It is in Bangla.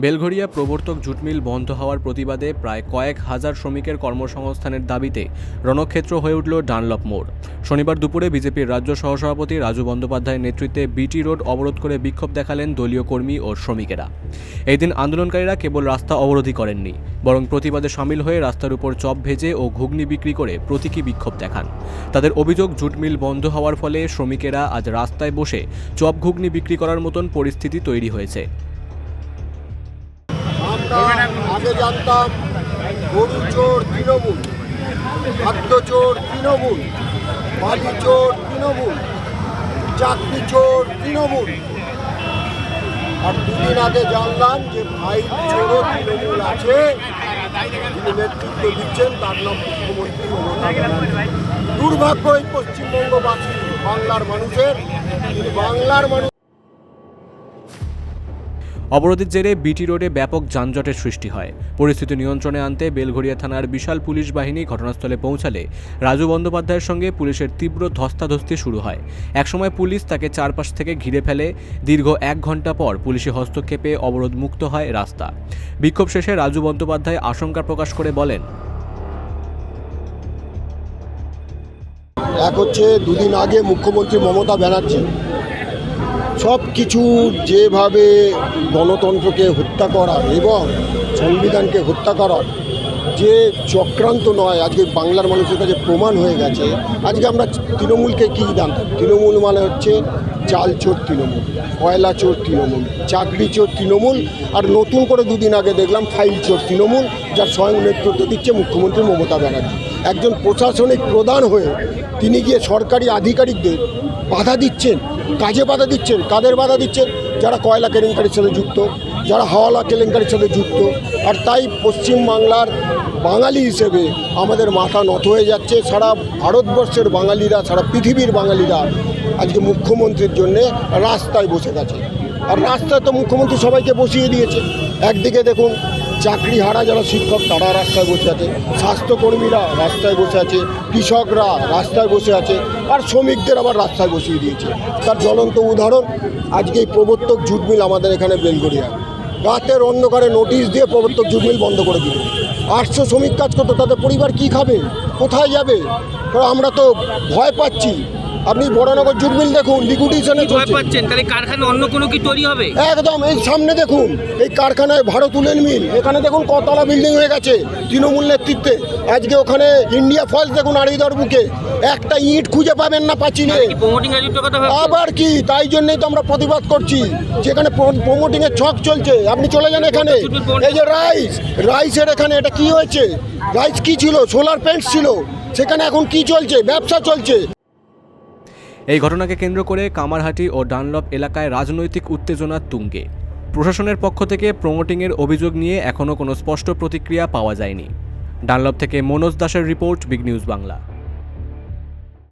বেলঘরিয়া প্রবর্তক জুট মিল বন্ধ হওয়ার প্রতিবাদে প্রায় কয়েক হাজার শ্রমিকের কর্মসংস্থানের দাবিতে রণক্ষেত্র হয়ে উঠল ডানলপ মোড়। শনিবার দুপুরে বিজেপির রাজ্য সহসভাপতি রাজু বন্দ্যোপাধ্যায়ের নেতৃত্বে বিটি রোড অবরোধ করে বিক্ষোভ দেখালেন দলীয় কর্মী ও শ্রমিকেরা। এই দিন আন্দোলনকারীরা কেবল রাস্তা অবরোধই করেননি, বরং প্রতিবাদে সামিল হয়ে রাস্তার উপর চপ ভেজে ও ঘুগনি বিক্রি করে প্রতীকী বিক্ষোভ দেখান। তাদের অভিযোগ জুট মিল বন্ধ হওয়ার ফলে শ্রমিকেরা আজ রাস্তায় বসে চপ ঘুগনি বিক্রি করার মতন পরিস্থিতি তৈরি হয়েছে। জানতাম, গরু চোর তৃণমূল, খাদ্য চোর তৃণমূল, বালি চোর তৃণমূল, চাকরি চোর তৃণমূল আর দুদিন আগে জানলাম যে ভাই চোরও তৃণমূল আছে যিনি নেতৃত্ব দিচ্ছেন, তার নাম মুখ্যমন্ত্রী মমতা। দুর্ভাগ্য এই পশ্চিমবঙ্গবাসী, বাংলার মানুষের, তিনি বাংলার মানুষ অবরোধের জেরে বিটি রোডে ব্যাপক যানজটের সৃষ্টি হয়। পরিস্থিতি নিয়ন্ত্রণে আনতে বেলঘরিয়া থানার বিশাল পুলিশ বাহিনী ঘটনাস্থলে পৌঁছালে রাজু বন্দ্যোপাধ্যায়ের সঙ্গে পুলিশের তীব্র ধস্তাধস্তি শুরু হয়। একসময় পুলিশ তাকে চারপাশ থেকে ঘিরে ফেলে। দীর্ঘ এক ঘণ্টা পর পুলিশি হস্তক্ষেপে অবরোধ মুক্ত হয় রাস্তা। বিক্ষোভ শেষে রাজু বন্দ্যোপাধ্যায় আশঙ্কা প্রকাশ করে বলেন, এক হচ্ছে দুদিন আগে মুখ্যমন্ত্রী মমতা ব্যানার্জি সব কিছু যেভাবে গণতন্ত্রকে হত্যা করা এবং সংবিধানকে হত্যা করা যে চক্রান্ত নয়, আজকে বাংলার মানুষের কাছে প্রমাণ হয়ে গেছে। আজকে আমরা তৃণমূলকে কী জানতাম? তৃণমূল মানে হচ্ছে চাল চোর তৃণমূল, কয়লা চোর তৃণমূল, চাকরি চোর তৃণমূল, আর নতুন করে দুদিন আগে দেখলাম ফাইল চোর তৃণমূল, যার স্বয়ং নেতৃত্ব দিচ্ছে মুখ্যমন্ত্রী মমতা ব্যানার্জি। একজন প্রশাসনিক প্রধান হয়ে তিনি গিয়ে সরকারি আধিকারিকদের বাধা দিচ্ছেন কাজে বাধা দিচ্ছেন, কাদের বাধা দিচ্ছেন? যারা কয়লা কেলেঙ্কারির সাথে যুক্ত, যারা হাওয়ালা কেলেঙ্কারির সাথে যুক্ত। আর তাই পশ্চিমবাংলার বাঙালি হিসেবে আমাদের মাথা নত হয়ে যাচ্ছে। সারা ভারতবর্ষের বাঙালিরা, সারা পৃথিবীর বাঙালিরা আজকে মুখ্যমন্ত্রীর জন্যে রাস্তায় বসে গেছে। আর রাস্তায় তো মুখ্যমন্ত্রী সবাইকে বসিয়ে দিয়েছে। একদিকে দেখুন চাকরি হারা যারা শিক্ষক, তারা রাস্তায় বসে আছে। স্বাস্থ্যকর্মীরা রাস্তায় বসে আছে, কৃষকরা রাস্তায় বসে আছে, আর শ্রমিকদের আবার রাস্তায় বসিয়ে দিয়েছে। তার জ্বলন্ত উদাহরণ, আজকে এই প্রবর্তক জুট মিল আমাদের এখানে বেলগড়িয়া। রাতের অন্ধকারে নোটিশ দিয়ে প্রবর্তক জুট মিল বন্ধ করে দিল। আটশো শ্রমিক কাজ করতো, তাদের পরিবার কি খাবে? কোথায় যাবে? আমরা তো ভয় পাচ্ছি। আপনি বড়নগর জুট মিল দেখুন লিকুইডেশনে চলছে। পাচ্ছেন? তাহলে কারখানা অন্য কোনো কি তৈরি হবে? একদম এই সামনে দেখুন এই কারখানায় ভারত উলেন মিল। এখানে দেখুন কতলা বিল্ডিং হয়ে গেছে তৃণমূল নেতৃত্বে। আজকে ওখানে ইন্ডিয়া ফলস দেখুন আড়িদর বুকে। একটা ইট খুঁজে পাবেন না ভাবছেন? আবার কি? তাই জন্যই তো আমরা প্রতিবাদ করছি। যেখানে প্রমোটিং এর ছক চলছে। আপনি চলে যান এখানে। এই যে রাইস রাইসের এখানে এটা কি হয়েছে? রাইস কি ছিল? সোলার পেন্টস ছিল। সেখানে এখন কি চলছে? ব্যবসা চলছে। এই ঘটনাকে কেন্দ্র করে কামারহাটি ও ডানলপ এলাকায় রাজনৈতিক উত্তেজনা তুঙ্গে। প্রশাসনের পক্ষ থেকে প্রমোটিংয়ের অভিযোগ নিয়ে এখনও কোনো স্পষ্ট প্রতিক্রিয়া পাওয়া যায়নি। ডানলপ থেকে মনোজ দাসের রিপোর্ট বিগ নিউজ বাংলা।